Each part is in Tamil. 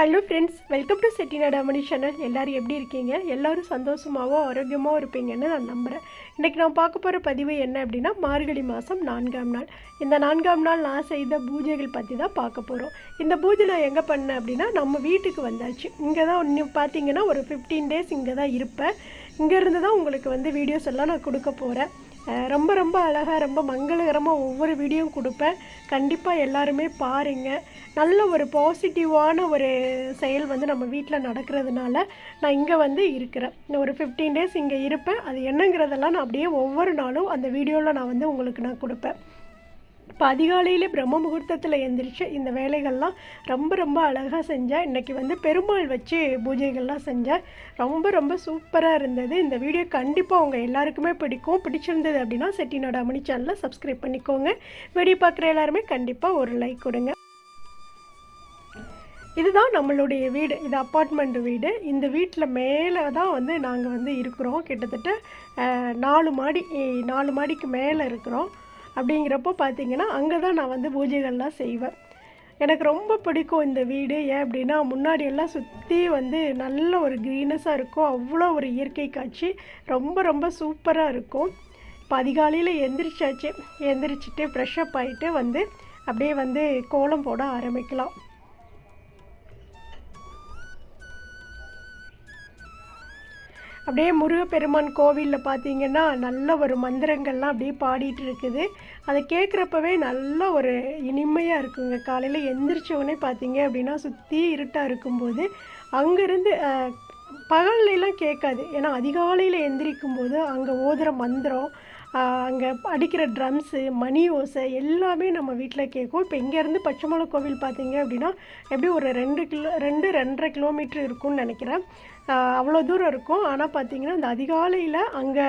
Hello friends welcome to Chettinad Amani channel எல்லோரும் எப்படி இருக்கீங்க? எல்லோரும் சந்தோஷமாகவும் ஆரோக்கியமாகவும் இருப்பீங்கன்னு நான் நம்புகிறேன் இன்றைக்கி நான் பார்க்க போகிற பதிவு என்ன அப்படின்னா மார்கழி மாதம் நான்காம் நாள். இந்த நான்காம் நாள் நான் செய்த பூஜைகள் பற்றி தான் பார்க்க போகிறோம் இந்த பூஜை நான் எங்கே பண்ணேன் அப்படின்னா நம்ம வீட்டுக்கு வந்தாச்சு. இங்கே தான் இன்னும் பார்த்தீங்கன்னா ஒரு ஃபிஃப்டீன் டேஸ் இங்கே தான் இருப்பேன் இங்கேருந்து தான் உங்களுக்கு வந்து வீடியோஸ் எல்லாம் நான் கொடுக்க போகிறேன் ரொம்ப ரொம்ப அழகாக ரொம்ப மங்களகரமாக ஒவ்வொரு வீடியோவும் கொடுப்பேன். கண்டிப்பாக எல்லாருமே பாருங்கள் நல்ல ஒரு பாசிட்டிவான ஒரு செயல் வந்து நம்ம வீட்டில் நடக்கிறதுனால நான் இங்கே வந்து இருக்கிறேன். ஒரு ஃபிஃப்டீன் டேஸ் இங்கே இருப்பேன். அது என்னங்கிறதெல்லாம் நான் அப்படியே ஒவ்வொரு நாளும் அந்த வீடியோவில் நான் வந்து உங்களுக்கு நான் கொடுப்பேன். இப்போ அதிகாலையிலே பிரம்ம முகூர்த்தத்தில் எந்திரிச்சு இந்த வேலைகள்லாம் ரொம்ப ரொம்ப அழகாக செஞ்சேன் இன்றைக்கி வந்து பெருமாள் வச்சு பூஜைகள்லாம் செஞ்சேன் ரொம்ப ரொம்ப சூப்பராக இருந்தது. இந்த வீடியோ கண்டிப்பாக உங்கள் எல்லாருக்குமே பிடிக்கும். பிடிச்சிருந்தது அப்படின்னா செட்டிநாடு அமணி சேனலை சப்ஸ்கிரைப் பண்ணிக்கோங்க. வீடியோ பார்க்குற எல்லாருமே கண்டிப்பாக ஒரு லைக் கொடுங்க. இதுதான் நம்மளுடைய வீடு. இது அப்பார்ட்மெண்ட் வீடு. இந்த வீட்டில் மேலே தான் வந்து நாங்கள் வந்து இருக்கிறோம். கிட்டத்தட்ட நாலு மாடி நாலு மாடிக்கு மேலே இருக்கிறோம். அப்படிங்கிறப்போ பார்த்தீங்கன்னா அங்கே தான் நான் வந்து பூஜைகள்லாம் செய்வேன். எனக்கு ரொம்ப பிடிக்கும் இந்த வீடு. ஏன் அப்படின்னா முன்னாடியெல்லாம் சுற்றி வந்து நல்ல ஒரு க்ரீனஸாக இருக்கும். அவ்வளோ ஒரு இயற்கை காட்சி. ரொம்ப ரொம்ப சூப்பராக இருக்கும். இப்போ அதிகாலையில் எந்திரிச்சாச்சு. எந்திரிச்சிட்டு ஃப்ரெஷ்அப் ஆகிட்டு வந்து அப்படியே வந்து கோலம் போட ஆரம்பிக்கலாம். அப்படியே முருகப்பெருமான் கோவிலில் பார்த்தீங்கன்னா நல்ல ஒரு மந்திரங்கள்லாம் அப்படியே பாடிட்டு இருக்குது அதை கேட்குறப்பவே நல்ல ஒரு இனிமையாக இருக்குங்க. காலையில் எந்திரிச்சவனே பார்த்தீங்க அப்படின்னா சுற்றி இருட்டாக இருக்கும்போது அங்கேருந்து பகல்லாம் கேட்காது ஏன்னா அதிகாலையில் எந்திரிக்கும் போது அங்கே ஓதுகிற மந்திரம் அங்கே அடிக்கிற ட்ரம்ஸு மணி ஓசை எல்லாமே நம்ம வீட்டில் கேட்கும் இப்போ இங்கேருந்து பச்சைமலை கோவில் பார்த்தீங்க அப்படின்னா எப்படி ஒரு ரெண்டு கிலோ ரெண்டு ரெண்டரை கிலோமீட்டர் இருக்கும்னு நினைக்கிறேன். அவ்வளோ தூரம் இருக்கும். ஆனால் பார்த்தீங்கன்னா அந்த அதிகாலையில் அங்கே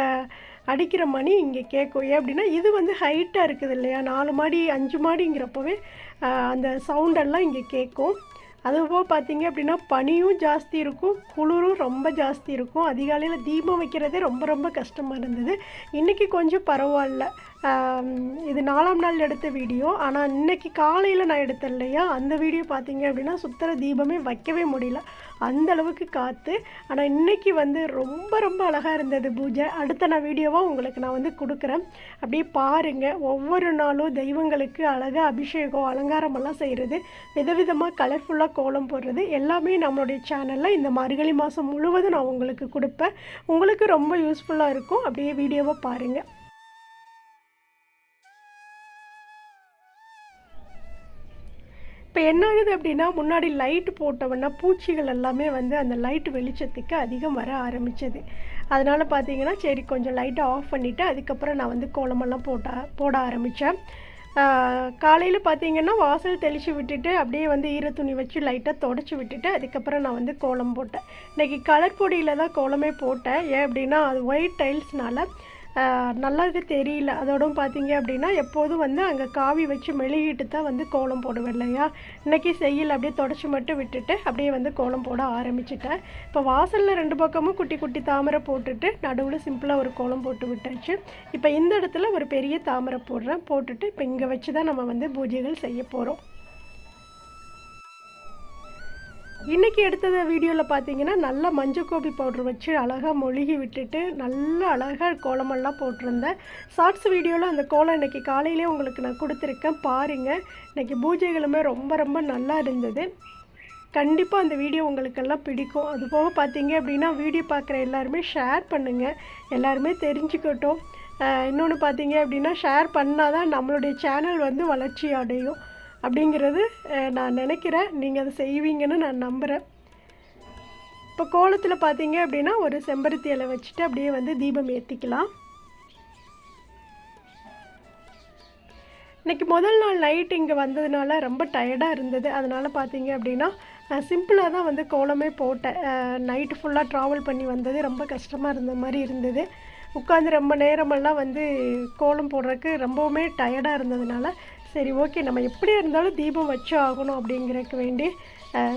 அடிக்கிற மணி இங்கே கேட்கும் ஏன் அப்படின்னா இது வந்து ஹைட்டாக இருக்குது இல்லையா? நாலு மாடி அஞ்சு மாடிங்கிறப்பவே அந்த சவுண்டெல்லாம் இங்கே கேட்கும் அதுபோக பார்த்தீங்க அப்படின்னா பனியும் ஜாஸ்தி இருக்கும். குளிரும் ரொம்ப ஜாஸ்தி இருக்கும். அதிகாலையில் தீபம் வைக்கிறதே ரொம்ப ரொம்ப கஷ்டமாக இருந்தது. இன்றைக்கி கொஞ்சம் பரவாயில்ல. இது நாலாம் நாள் எடுத்த வீடியோ. ஆனால் இன்னைக்கு காலையில் நான் எடுத்தேன் இல்லையா? அந்த வீடியோ பார்த்தீங்க அப்படின்னா சுத்தர தீபமே வைக்கவே முடியல. அந்த அளவுக்கு காற்று ஆனால் இன்னைக்கு வந்து ரொம்ப ரொம்ப அழகாக இருந்தது பூஜை. அடுத்த நான் வீடியோவாக உங்களுக்கு நான் வந்து கொடுக்குறேன். அப்படியே பாருங்கள் ஒவ்வொரு நாளும் தெய்வங்களுக்கு அழகாக அபிஷேகம் அலங்காரமெல்லாம் செய்கிறது விதவிதமாக கலர்ஃபுல்லாக கோலம் போடுறது. எல்லாமே நம்மளுடைய சேனலில் இந்த மார்கழி மாதம் முழுவதும் நான் உங்களுக்கு கொடுப்பேன். உங்களுக்கு ரொம்ப யூஸ்ஃபுல்லாக இருக்கும். அப்படியே வீடியோவை பாருங்கள் இப்போ என்ன ஆகுது அப்படின்னா முன்னாடி லைட் போட்டோம்னா பூச்சிகள் எல்லாமே வந்து அந்த லைட் வெளிச்சத்துக்கு அதிகம் வர ஆரம்பித்தது அதனால் பார்த்தீங்கன்னா சரி கொஞ்சம் லைட்டை ஆஃப் பண்ணிவிட்டு அதுக்கப்புறம் நான் வந்து கோலமெல்லாம் போட்ட போட ஆரம்பித்தேன் காலையில் பார்த்தீங்கன்னா வாசல் தெளித்து விட்டுட்டு அப்படியே வந்து ஈர துணி வச்சு லைட்டாக தொடச்சி விட்டுட்டு அதுக்கப்புறம் நான் வந்து கோலம் போட்டேன். இன்றைக்கி கலர் பொடியில் தான் கோலமே போட்டேன். ஏன் அப்படின்னா அது ஒயிட் டைல்ஸ்னால நல்லாவே தெரியல. அதோடும் பார்த்தீங்க அப்படின்னா எப்போதும் வந்து அங்கே காவி வச்சு மெழுகிட்டு தான் வந்து கோலம் போடுவேன் இல்லையா? இன்றைக்கி செய்யல. அப்படியே தொடச்சி மட்டும் விட்டுட்டு அப்படியே வந்து கோலம் போட ஆரம்பிச்சிட்டேன். இப்போ வாசலில் ரெண்டு பக்கமும் குட்டி குட்டி தாமரை போட்டுட்டு நடுவில் சிம்பிளாக ஒரு கோலம் போட்டு விட்டாச்சு. இப்போ இந்த இடத்துல ஒரு பெரிய தாமரை போடுறேன். போட்டுட்டு இப்போ இங்கே வச்சு தான் நம்ம வந்து பூஜைகள் செய்ய போகிறோம் இன்றைக்கி எடுத்தது வீடியோவில் பார்த்தீங்கன்னா நல்லா மஞ்சக்கோபி பவுடர் வச்சு அழகாக மொழுகி விட்டுட்டு நல்லா அழகாக கோலமெல்லாம் போட்டிருந்தேன். ஷார்ட்ஸ் வீடியோவில் அந்த கோலம் இன்றைக்கி காலையிலே உங்களுக்கு நான் கொடுத்துருக்கேன். பாருங்கள் இன்றைக்கி பூஜைகளுமே ரொம்ப ரொம்ப நல்லா இருந்தது. கண்டிப்பாக அந்த வீடியோ உங்களுக்கெல்லாம் பிடிக்கும். அது போக பார்த்தீங்க அப்படின்னா வீடியோ பார்க்குற எல்லாருமே ஷேர் பண்ணுங்கள் எல்லாருமே தெரிஞ்சுக்கட்டும். இன்னொன்று பார்த்தீங்க அப்படின்னா ஷேர் பண்ணால் தான் நம்மளுடைய சேனல் வந்து வளர்ச்சி அடையும். அப்படிங்கிறது நான் நினைக்கிறேன். நீங்கள் அதை செய்வீங்கன்னு நான் நம்புகிறேன் இப்போ கோலத்தில் பார்த்தீங்க அப்படின்னா ஒரு செம்பருத்தி இலை வச்சுட்டு அப்படியே வந்து தீபம் ஏற்றிக்கலாம் இன்னைக்கு முதல் நாள் நைட் இங்கே வந்ததுனால ரொம்ப டயர்டாக இருந்தது. அதனால் பார்த்தீங்க அப்படின்னா சிம்பிளாக தான் வந்து கோலமே போட்டேன். நைட்டு ஃபுல்லாக ட்ராவல் பண்ணி வந்தது ரொம்ப கஷ்டமாக இருந்த மாதிரி இருந்தது. உட்காந்து ரொம்ப நேரமெல்லாம் வந்து கோலம் போடுறதுக்கு ரொம்பவுமே டயர்டாக இருந்ததுனால சரி ஓகே. நம்ம எப்படி இருந்தாலும் தீபம் வச்சு ஆகணும் அப்படிங்கிறதுக்கு வேண்டி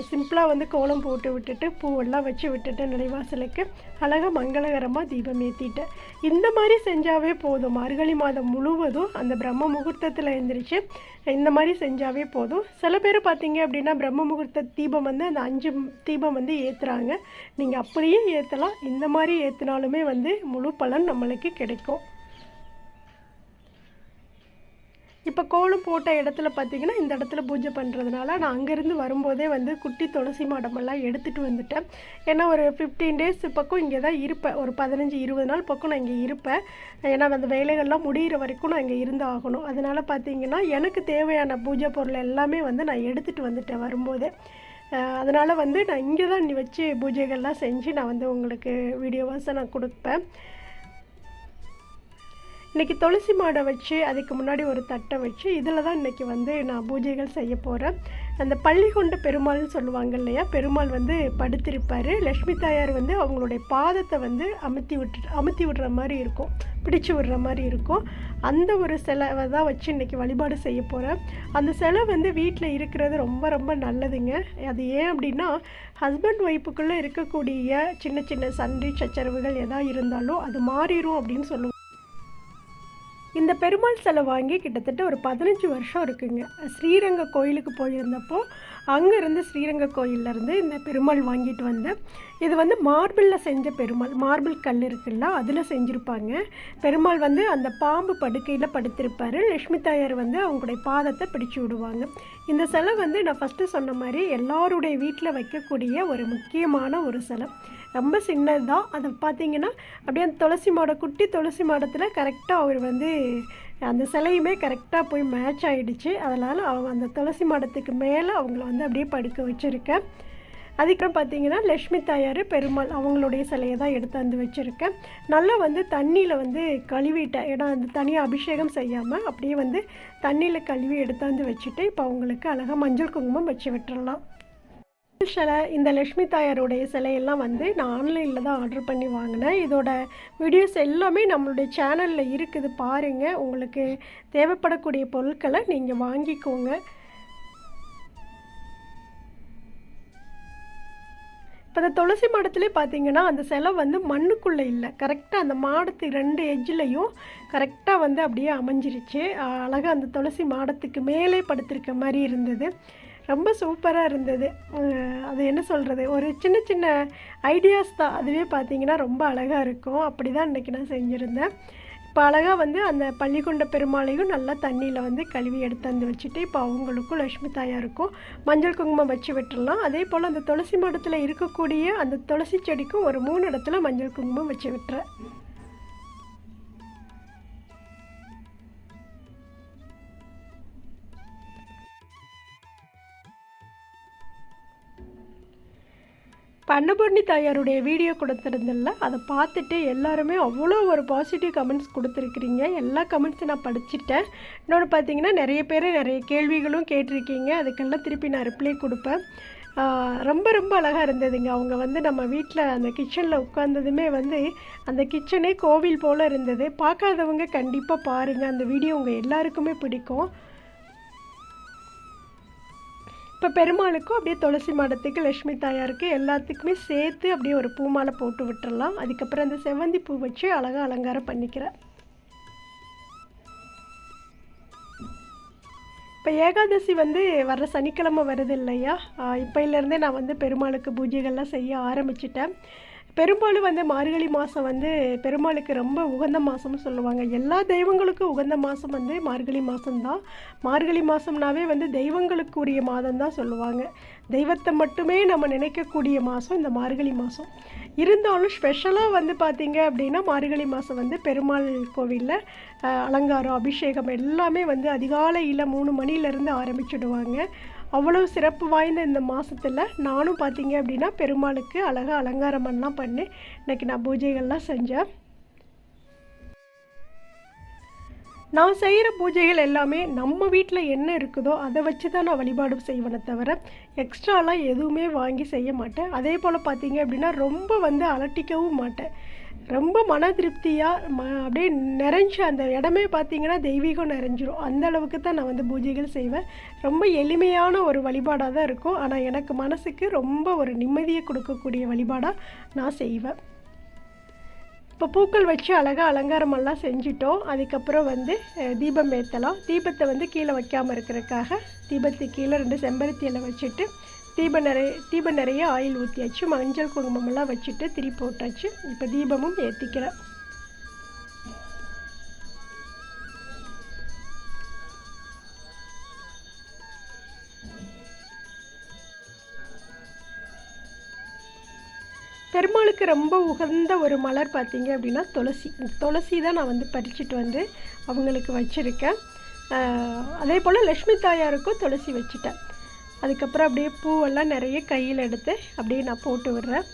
சிம்பிளாக வந்து கோலம் போட்டு விட்டுட்டு பூவெல்லாம் வச்சு விட்டுட்டு நிலைவாசலுக்கு அழகாக மங்களகரமாக தீபம் ஏற்றிட்டேன் இந்த மாதிரி செஞ்சாவே போதும். மார்கழி மாதம் முழுவதும் அந்த பிரம்ம முகூர்த்தத்தில் எழுந்திரிச்சு இந்த மாதிரி செஞ்சாவே போதும். சில பேர் பார்த்தீங்க அப்படின்னா பிரம்ம முகூர்த்த தீபம் வந்து அந்த அஞ்சு தீபம் வந்து ஏற்றுறாங்க நீங்கள் அப்படியே ஏற்றலாம் இந்த மாதிரி ஏற்றினாலுமே வந்து முழு பலன் நம்மளுக்கு கிடைக்கும். இப்போ கோலம் போட்ட இடத்துல பார்த்தீங்கன்னா இந்த இடத்துல பூஜை பண்ணுறதுனால நான் அங்கேருந்து வரும்போதே வந்து குட்டி துளசி மாடமெல்லாம் எடுத்துகிட்டு வந்துட்டேன். ஏன்னா ஒரு ஃபிஃப்டீன் டேஸ் பக்கம் இங்கே தான் இருப்பேன். ஒரு பதினஞ்சு இருபது நாள் பக்கம் நான் இங்கே இருப்பேன். ஏன்னா அந்த வேலைகள்லாம் முடிகிற வரைக்கும் நான் இங்கே இருந்து ஆகணும். அதனால் பார்த்தீங்கன்னா எனக்கு தேவையான பூஜை பொருள் எல்லாமே வந்து நான் எடுத்துகிட்டு வந்துட்டேன் வரும்போதே. அதனால் வந்து நான் இங்கே தான் வச்சு பூஜைகள்லாம் செஞ்சு நான் வந்து உங்களுக்கு வீடியோவாஸை நான் கொடுப்பேன். இன்றைக்கி துளசி மாடை வச்சு அதுக்கு முன்னாடி ஒரு தட்டை வச்சு இதில் தான் இன்றைக்கி வந்து நான் பூஜைகள் செய்ய போகிறேன் அந்த பள்ளி கொண்ட பெருமாள்னு சொல்லுவாங்க இல்லையா? பெருமாள் வந்து படுத்திருப்பார். லக்ஷ்மி தாயார் வந்து அவங்களுடைய பாதத்தை வந்து அமுத்தி விட்டு அமுத்தி விடுற மாதிரி இருக்கும். பிடிச்சி விடுற மாதிரி இருக்கும். அந்த ஒரு சிலைவை தான் வச்சு இன்றைக்கி வழிபாடு செய்ய போகிறேன் அந்த சிலை வந்து வீட்டில் இருக்கிறது ரொம்ப ரொம்ப நல்லதுங்க. அது ஏன் அப்படின்னா ஹஸ்பண்ட் ஒய்ஃபுக்குள்ளே இருக்கக்கூடிய சின்ன சின்ன சண்டை சச்சரவுகள் எதா இருந்தாலும் அது மாறிடும் அப்படின்னு சொல்லுவாங்க. இந்த பெருமாள் சிலை வாங்கி கிட்டத்தட்ட ஒரு பதினஞ்சு வருஷம் இருக்குங்க. ஸ்ரீரங்க கோயிலுக்கு போயிருந்தப்போ அங்கேருந்து ஸ்ரீரங்க கோயிலேருந்து இந்த பெருமாள் வாங்கிட்டு வந்தேன் இது வந்து மார்பிளில் செஞ்ச பெருமாள். மார்பிள் கல் இருக்குல்ல அதில் செஞ்சுருப்பாங்க. பெருமாள் வந்து அந்த பாம்பு படுக்கையில் படுத்திருப்பார். லக்ஷ்மி தாயார் வந்து அவங்களுடைய பாதத்தை பிடிச்சி விடுவாங்க. இந்த சிலை வந்து நான் ஃபஸ்ட்டு சொன்ன மாதிரி எல்லாருடைய வீட்டில் வைக்கக்கூடிய ஒரு முக்கியமான ஒரு சிலை. ரொம்ப சின்னது தான் அதை பார்த்தீங்கன்னா அப்படியே அந்த துளசி மாடம் குட்டி துளசி மாடத்தில் கரெக்டாக அவர் வந்து அந்த சிலையுமே கரெக்டாக போய் மேட்ச் ஆகிடுச்சு அதனால் அவங்க அந்த துளசி மாடத்துக்கு மேலே அவங்கள வந்து அப்படியே படுக்க வச்சுருக்கேன். அதுக்கப்புறம் பார்த்தீங்கன்னா லக்ஷ்மி தாயார் பெருமாள் அவங்களுடைய சிலையை தான் எடுத்து வந்து வச்சுருக்கேன். நல்லா வந்து தண்ணியில் வந்து கழுவிட்டேன் ஏன்னா அந்த தனியாக அபிஷேகம் செய்யாமல் அப்படியே வந்து தண்ணியில் கழுவி எடுத்தாந்து வச்சுட்டு இப்போ அவங்களுக்கு அழகாக மஞ்சள் குங்குமம் வச்சு விட்டுறலாம். சிலை இந்த லக்ஷ்மி தாயாருடைய சிலையெல்லாம் வந்து நான் ஆன்லைனில் தான் ஆர்டர் பண்ணி வாங்கினேன். இதோட வீடியோஸ் எல்லாமே நம்மளுடைய சேனலில் இருக்குது. பாருங்கள் உங்களுக்கு தேவைப்படக்கூடிய பொருட்களை நீங்கள் வாங்கிக்கோங்க. இப்போ இந்த துளசி மாடத்துலேயே பார்த்தீங்கன்னா அந்த சிலை வந்து மண்ணுக்குள்ளே இல்லை. கரெக்டாக அந்த மாடத்து ரெண்டு எஜ்ஜிலையும் கரெக்டாக வந்து அப்படியே அமைஞ்சிருச்சு. அழகாக அந்த துளசி மாடத்துக்கு மேலே படுத்திருக்க மாதிரி இருந்தது. ரொம்ப சூப்பராக இருந்தது. அது என்ன சொல்கிறது ஒரு சின்ன சின்ன ஐடியாஸ் தான். அதுவே பார்த்திங்கன்னா ரொம்ப அழகாக இருக்கும். அப்படி தான் இன்றைக்கி நான் செஞ்சுருந்தேன். இப்போ அழகாக வந்து அந்த பள்ளிக்கொண்ட பெருமாளையும் நல்லா தண்ணியில் வந்து கழுவி எடுத்து வந்து வச்சுட்டு இப்போ அவங்களுக்கும் லக்ஷ்மி தாயாருக்கும் மஞ்சள் குங்குமம் வச்சு விட்டுடலாம். அதே போல் அந்த துளசி மடத்தில் இருக்கக்கூடிய அந்த துளசி செடிக்கும் ஒரு மூணு இடத்துல மஞ்சள் குங்குமம் வச்சு விட்டுறேன். இப்போ தாயாருடைய வீடியோ கொடுத்துருந்தில்ல அதை பார்த்துட்டு எல்லாருமே அவ்வளோ ஒரு பாசிட்டிவ் கமெண்ட்ஸ் கொடுத்துருக்குறீங்க. எல்லா கமெண்ட்ஸும் நான் படிச்சுட்டேன். இன்னொன்று பார்த்தீங்கன்னா நிறைய பேர் நிறைய கேள்விகளும் கேட்டிருக்கீங்க. அதுக்கெல்லாம் திருப்பி நான் ரிப்ளை கொடுப்பேன். ரொம்ப ரொம்ப அழகாக இருந்ததுங்க. அவங்க வந்து நம்ம வீட்டில் அந்த கிச்சனில் உட்காந்ததுமே வந்து அந்த கிச்சனே கோவில் போல் இருந்தது. பார்க்காதவங்க கண்டிப்பாக பாருங்கள் அந்த வீடியோ உங்கள் எல்லாருக்குமே பிடிக்கும். இப்போ பெருமாளுக்கும் அப்படியே துளசி மாடத்துக்கு லக்ஷ்மி தாயாருக்கு எல்லாத்துக்குமே சேர்த்து அப்படியே ஒரு பூ மாலை போட்டு விட்டுறலாம். அதுக்கப்புறம் அந்த செவ்வந்தி பூ வச்சு அழகாக அலங்காரம் பண்ணிக்கிறேன் இப்போ ஏகாதசி வந்து வர்ற சனிக்கிழமை வருது இல்லையா? இப்போலேருந்தே நான் வந்து பெருமாளுக்கு பூஜைகள்லாம் செய்ய ஆரம்பிச்சிட்டேன். பெரும்பாலும் வந்து மார்கழி மாதம் வந்து பெருமாளுக்கு ரொம்ப உகந்த மாதம்னு சொல்லுவாங்க. எல்லா தெய்வங்களுக்கும் உகந்த மாதம் வந்து மார்கழி மாதம்தான் மார்கழி மாதம்னாவே வந்து தெய்வங்களுக்குரிய மாதம் தான் சொல்லுவாங்க. தெய்வத்தை மட்டுமே நம்ம நினைக்கக்கூடிய மாதம் இந்த மார்கழி மாதம் இருந்தாலும் ஸ்பெஷலாக வந்து பார்த்திங்க அப்படின்னா மார்கழி மாதம் வந்து பெருமாள் கோவிலில் அலங்காரம் அபிஷேகம் எல்லாமே வந்து அதிகாலையில் மூணு மணிலேருந்து ஆரம்பிச்சுடுவாங்க. அவ்வளோ சிறப்பு வாய்ந்த இந்த மாதத்தில் நானும் பார்த்தீங்க அப்படின்னா பெருமாளுக்கு அழகாக அலங்காரமெல்லாம் பண்ணி இன்றைக்கி நான் பூஜைகள்லாம் செஞ்சேன். நான் செய்கிற பூஜைகள் எல்லாமே நம்ம வீட்டில் என்ன இருக்குதோ அதை வச்சு தான் நான் வழிபாடு செய்வேனே தவிர எக்ஸ்ட்ராலாம் எதுவுமே வாங்கி செய்ய மாட்டேன். அதே போல் பார்த்தீங்க அப்படின்னா ரொம்ப வந்து அலட்டிக்கவும் மாட்டேன். ரொம்ப மன திருப்தியாக ம அப்படியே நிறைஞ்சு அந்த இடமே பார்த்தீங்கன்னா தெய்வீகம் நிறைஞ்சிரும். அந்த அளவுக்கு தான் நான் வந்து பூஜைகள் செய்வேன். ரொம்ப எளிமையான ஒரு வழிபாடாக தான் இருக்கும். ஆனால் எனக்கு மனசுக்கு ரொம்ப ஒரு நிம்மதியை கொடுக்கக்கூடிய வழிபாடாக நான் செய்வேன். இப்போ பூக்கள் வச்சு அழகாக அலங்காரமெல்லாம் செஞ்சிட்டோம். அதுக்கப்புறம் வந்து தீபம் ஏற்றலாம் தீபத்தை வந்து கீழே வைக்காமல் இருக்கிறதுக்காக தீபத்துக்கு கீழே ரெண்டு செம்பருத்தி வச்சுட்டு தீபம் நிறைய தீபம் நிறைய ஆயில் ஊற்றியாச்சு மஞ்சள் குங்குமமெல்லாம் வச்சுட்டு திரி போட்டாச்சு. இப்போ தீபமும் ஏற்றிக்கிறேன் பெருமாளுக்கு ரொம்ப உகந்த ஒரு மலர் பார்த்தீங்க அப்படின்னா துளசி. துளசி தான் நான் வந்து பறிச்சுட்டு வந்து அவங்களுக்கு வச்சுருக்கேன். அதே போல் லக்ஷ்மி தாயாருக்கும் துளசி வச்சுட்டேன். அதுக்கப்புறம் அப்படியே பூவெல்லாம் நிறைய கையில் எடுத்து அப்படியே நான் போட்டு விடுறேன்.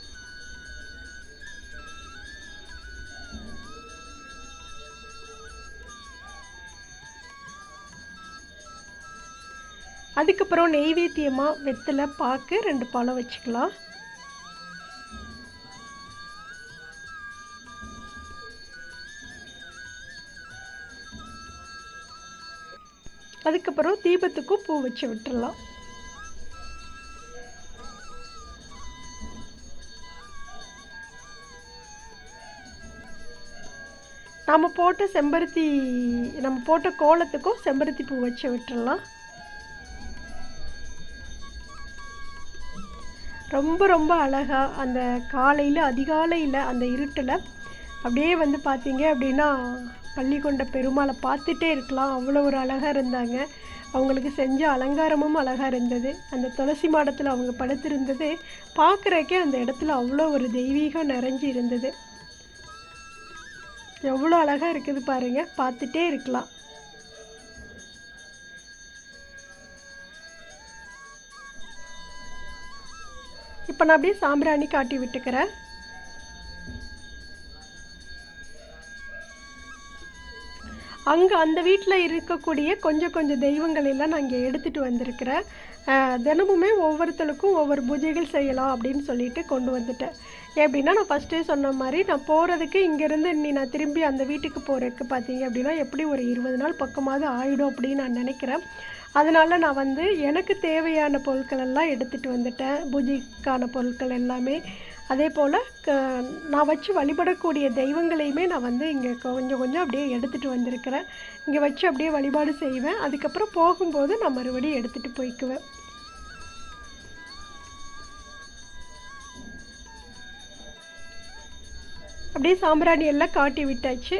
அதுக்கப்புறம் நெய்வேத்தியமாக வெத்தலை பாக்கு ரெண்டு பழம் வச்சுக்கலாம். அதுக்கப்புறம் தீபத்துக்கும் பூ வச்சு விட்டுடலாம் நம்ம போட்ட செம்பருத்தி நம்ம போட்ட கோலத்துக்கும் செம்பருத்தி பூ வச்சு விட்டுறலாம். ரொம்ப ரொம்ப அழகாக அந்த காலையில் அதிகாலையில் அந்த இருட்டில் அப்படியே வந்து பார்த்தீங்க அப்படின்னா பள்ளி கொண்ட பெருமாளை பார்த்துட்டே இருக்கலாம். அவ்வளோ ஒரு அழகாக இருந்தாங்க. அவங்களுக்கு செஞ்ச அலங்காரமும் அழகாக இருந்தது. அந்த துளசி மாடத்தில் அவங்க படுத்திருந்தது. பார்க்குறக்கே அந்த இடத்துல அவ்வளோ ஒரு தெய்வீகம் நிறைஞ்சு இருந்தது. எவ்வளோ அழகாக இருக்குது பாருங்க. பார்த்துட்டே இருக்கலாம். இப்போ நான் அப்படியே சாம்பிராணி காட்டி விட்டுக்கிறேன். அங்கே அந்த வீட்டில் இருக்கக்கூடிய கொஞ்சம் கொஞ்சம் தெய்வங்கள் எல்லாம் நான் இங்கே எடுத்துகிட்டு வந்திருக்கிறேன். தினமுமே ஒவ்வொருத்தருக்கும் ஒவ்வொரு பூஜைகள் செய்யலாம் அப்படின்னு சொல்லிட்டு கொண்டு வந்துட்டேன். எப்படின்னா நான் ஃபஸ்ட்டே சொன்ன மாதிரி நான் போகிறதுக்கு இங்கேருந்து நீ நான் திரும்பி அந்த வீட்டுக்கு போகிறதுக்கு பார்த்தீங்க அப்படின்னா எப்படி ஒரு இருபது நாள் பக்கமாவது ஆகிடும் அப்படின்னு நான் நினைக்கிறேன். அதனால் நான் வந்து எனக்கு தேவையான பொருட்கள் எல்லாம் எடுத்துகிட்டு வந்துட்டேன். பூஜைக்கான பொருட்கள் எல்லாமே. அதே போல் க நான் வச்சு வழிபடக்கூடிய தெய்வங்களையுமே நான் வந்து இங்கே கொஞ்சம் கொஞ்சம் அப்படியே எடுத்துகிட்டு வந்திருக்கிறேன். இங்கே வச்சு அப்படியே வழிபாடு செய்வேன். அதுக்கப்புறம் போகும்போது நான் மறுபடியும் எடுத்துகிட்டு போய்க்குவேன். அப்படியே சாம்பிராணி எல்லாம் காட்டி விட்டாச்சு.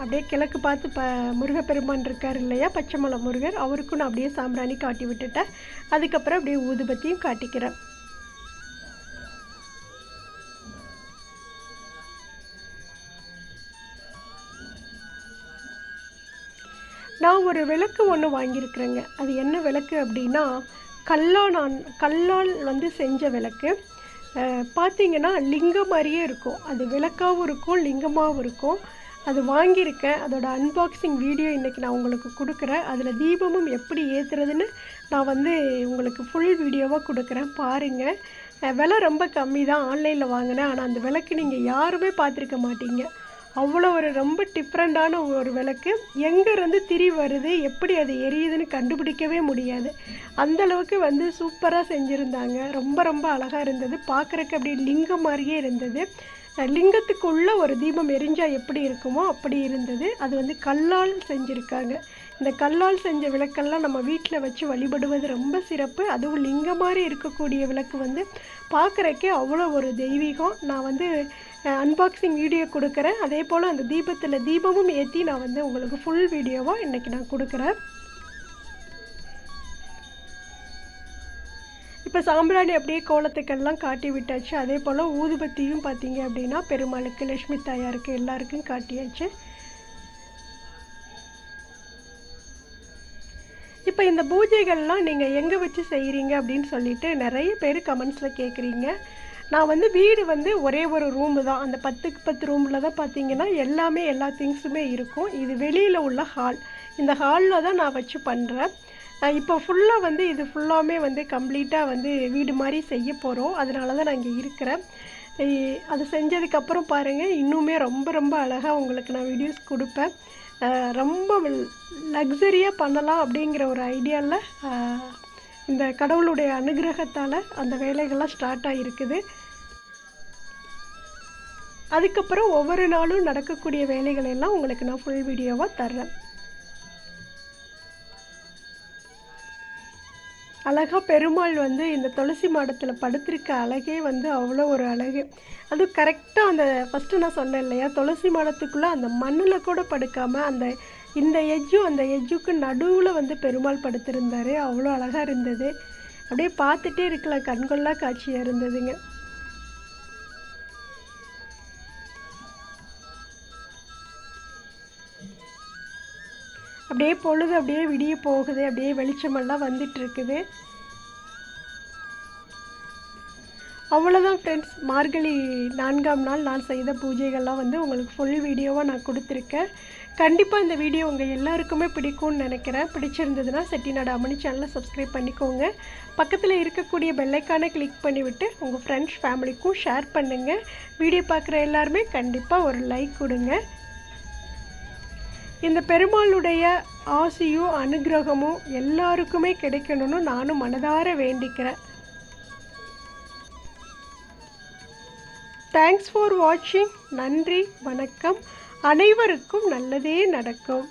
அப்படியே கிழக்கு பார்த்து ப முருகப்பெருமான் இருக்கார் இல்லையா பச்சைமலை முருகர் அவருக்கும் நான் அப்படியே சாம்பிராணி காட்டி விட்டுட்டேன். அதுக்கப்புறம் அப்படியே ஊதுபத்தியும் காட்டிக்கிறேன். ஒரு விளக்கு ஒன்று வாங்கியிருக்கிறேங்க. அது என்ன விளக்கு அப்படின்னா கல்லால் நான் கல்லால் வந்து செஞ்ச விளக்கு. பார்த்தீங்கன்னா லிங்கம் மாதிரியே இருக்கும். அது விளக்காகவும் இருக்கும் லிங்கமாகவும் இருக்கும். அது வாங்கியிருக்கேன். அதோட அன்பாக்சிங் வீடியோ இன்றைக்கி நான் உங்களுக்கு கொடுக்குறேன். அதில் தீபமும் எப்படி ஏற்றுறதுன்னு நான் வந்து உங்களுக்கு ஃபுல் வீடியோவாக கொடுக்குறேன். பாருங்கள் விலை ரொம்ப கம்மி தான் ஆன்லைனில் வாங்கினேன். ஆனால் அந்த விளக்கு நீங்கள் யாருமே பார்த்துருக்க மாட்டீங்க. அவ்வளோ ஒரு ரொம்ப டிஃப்ரெண்ட்டான ஒரு விளக்கு. எங்கேருந்து திரி வருது எப்படி அது எரியுதுன்னு கண்டுபிடிக்கவே முடியாது. அந்த அளவுக்கு வந்து சூப்பராக செஞ்சுருந்தாங்க. ரொம்ப ரொம்ப அழகாக இருந்தது. பார்க்குறக்கு அப்படியே லிங்கம் மாதிரியே இருந்தது. லிங்கத்துக்குள்ளே லிங்கத்துக்குள்ள ஒரு தீபம் எரிஞ்சால் எப்படி இருக்குமோ அப்படி இருந்தது. அது வந்து கல்லால் செஞ்சுருக்காங்க. இந்த கல்லால் செஞ்ச விளக்கெல்லாம் நம்ம வீட்டில் வச்சு வழிபடுவது ரொம்ப சிறப்பு. அதுவும் லிங்கம் மாதிரி இருக்கக்கூடிய விளக்கு வந்து பார்க்குறக்கே அவ்வளோ ஒரு தெய்வீகம். நான் வந்து அன்பாக்சிங் வீடியோ கொடுக்குறேன். அதே போல் அந்த தீபத்தில் தீபமும் ஏற்றி நான் வந்து உங்களுக்கு ஃபுல் வீடியோவாக இன்றைக்கி நான் கொடுக்குறேன். இப்போ சாம்பிராணி அப்படியே கோலத்துக்கெல்லாம் காட்டி விட்டாச்சு. அதே போல் ஊதுபத்தியும் பார்த்தீங்க அப்படின்னா பெருமாளுக்கு லட்சுமி தாயாருக்கு எல்லாருக்கும் காட்டியாச்சு. இப்போ இந்த பூஜைகள்லாம் நீங்கள் எங்கே வச்சு செய்கிறீங்க அப்படின்னு சொல்லிட்டு நிறைய பேர் கமெண்ட்ஸில் கேட்குறீங்க நான் வந்து வீடு வந்து ஒரே ஒரு ரூமு தான். அந்த பத்துக்கு பத்து ரூமில் தான் பார்த்தீங்கன்னா எல்லாமே எல்லா திங்ஸுமே இருக்கும். இது வெளியில் உள்ள ஹால் இந்த ஹாலில் தான் நான் வச்சு பண்ணுறேன் இப்போ ஃபுல்லாக வந்து இது ஃபுல்லாமே வந்து கம்ப்ளீட்டாக வந்து வீடு மாதிரி செய்ய போகிறோம் அதனால தான் நான் இங்கே இருக்கிறேன். அது செஞ்சதுக்கப்புறம் பாருங்கள் இன்னுமே ரொம்ப ரொம்ப அழகாக உங்களுக்கு நான் வீடியோஸ் கொடுப்பேன். ரொம்ப லக்ஸரியாக பண்ணலாம் அப்படிங்கிற ஒரு ஐடியாவில் இந்த கடவுளுடைய அனுகிரகத்தால் அந்த வேலைகள்லாம் ஸ்டார்ட் ஆகிருக்குது அதுக்கப்புறம் ஒவ்வொரு நாளும் நடக்கக்கூடிய வேலைகள் எல்லாம் உங்களுக்கு நான் ஃபுல் வீடியோவாக தர்றேன். அழகாக பெருமாள் வந்து இந்த துளசி மாடத்தில் படுத்திருக்க அழகே வந்து அவ்வளோ ஒரு அழகு. அதுவும் கரெக்டாக அந்த ஃபஸ்ட்டு நான் சொன்னேன் இல்லையா துளசி மாடத்துக்குள்ளே அந்த மண்ணில் கூட படுக்காமல் அந்த இந்த எஜ்ஜும் அந்த எஜ்ஜுக்கு நடுவில் வந்து பெருமாள் படுத்திருந்தார். அவ்வளோ அழகாக இருந்தது. அப்படியே பார்த்துட்டே இருக்கல கண்கொள்ளா காட்சியாக இருந்ததுங்க. அப்படியே பொழுது அப்படியே விடிய போகுது அப்படியே வெளிச்சமெல்லாம் வந்துட்டு இருக்குது அவ்வளோதான் ஃப்ரெண்ட்ஸ் மார்கழி நான்காம் நாள் நான் செய்த பூஜைகள்லாம் வந்து உங்களுக்கு ஃபுல் வீடியோவாக நான் கொடுத்துருக்கேன். கண்டிப்பாக இந்த வீடியோ உங்கள் எல்லாருக்குமே பிடிக்கும்னு நினைக்கிறேன். பிடிச்சிருந்ததுன்னா செட்டிநாடு அம்மணி சேனலை சப்ஸ்கிரைப் பண்ணிக்கோங்க. பக்கத்தில் இருக்கக்கூடிய பெல்லைக்கானை கிளிக் பண்ணிவிட்டு உங்கள் ஃப்ரெண்ட்ஸ் ஃபேமிலிக்கும் ஷேர் பண்ணுங்கள் வீடியோ பார்க்குற எல்லாருமே கண்டிப்பாக ஒரு லைக் கொடுங்க. இந்த பெருமாளுடைய ஆசியும் அனுகிரகமும் எல்லாருக்குமே கிடைக்கணும்னு நானும் மனதார வேண்டிக்கிறேன். தேங்க்ஸ் ஃபார் வாட்சிங் நன்றி வணக்கம். அனைவருக்கும் நல்லதே நடக்கும்.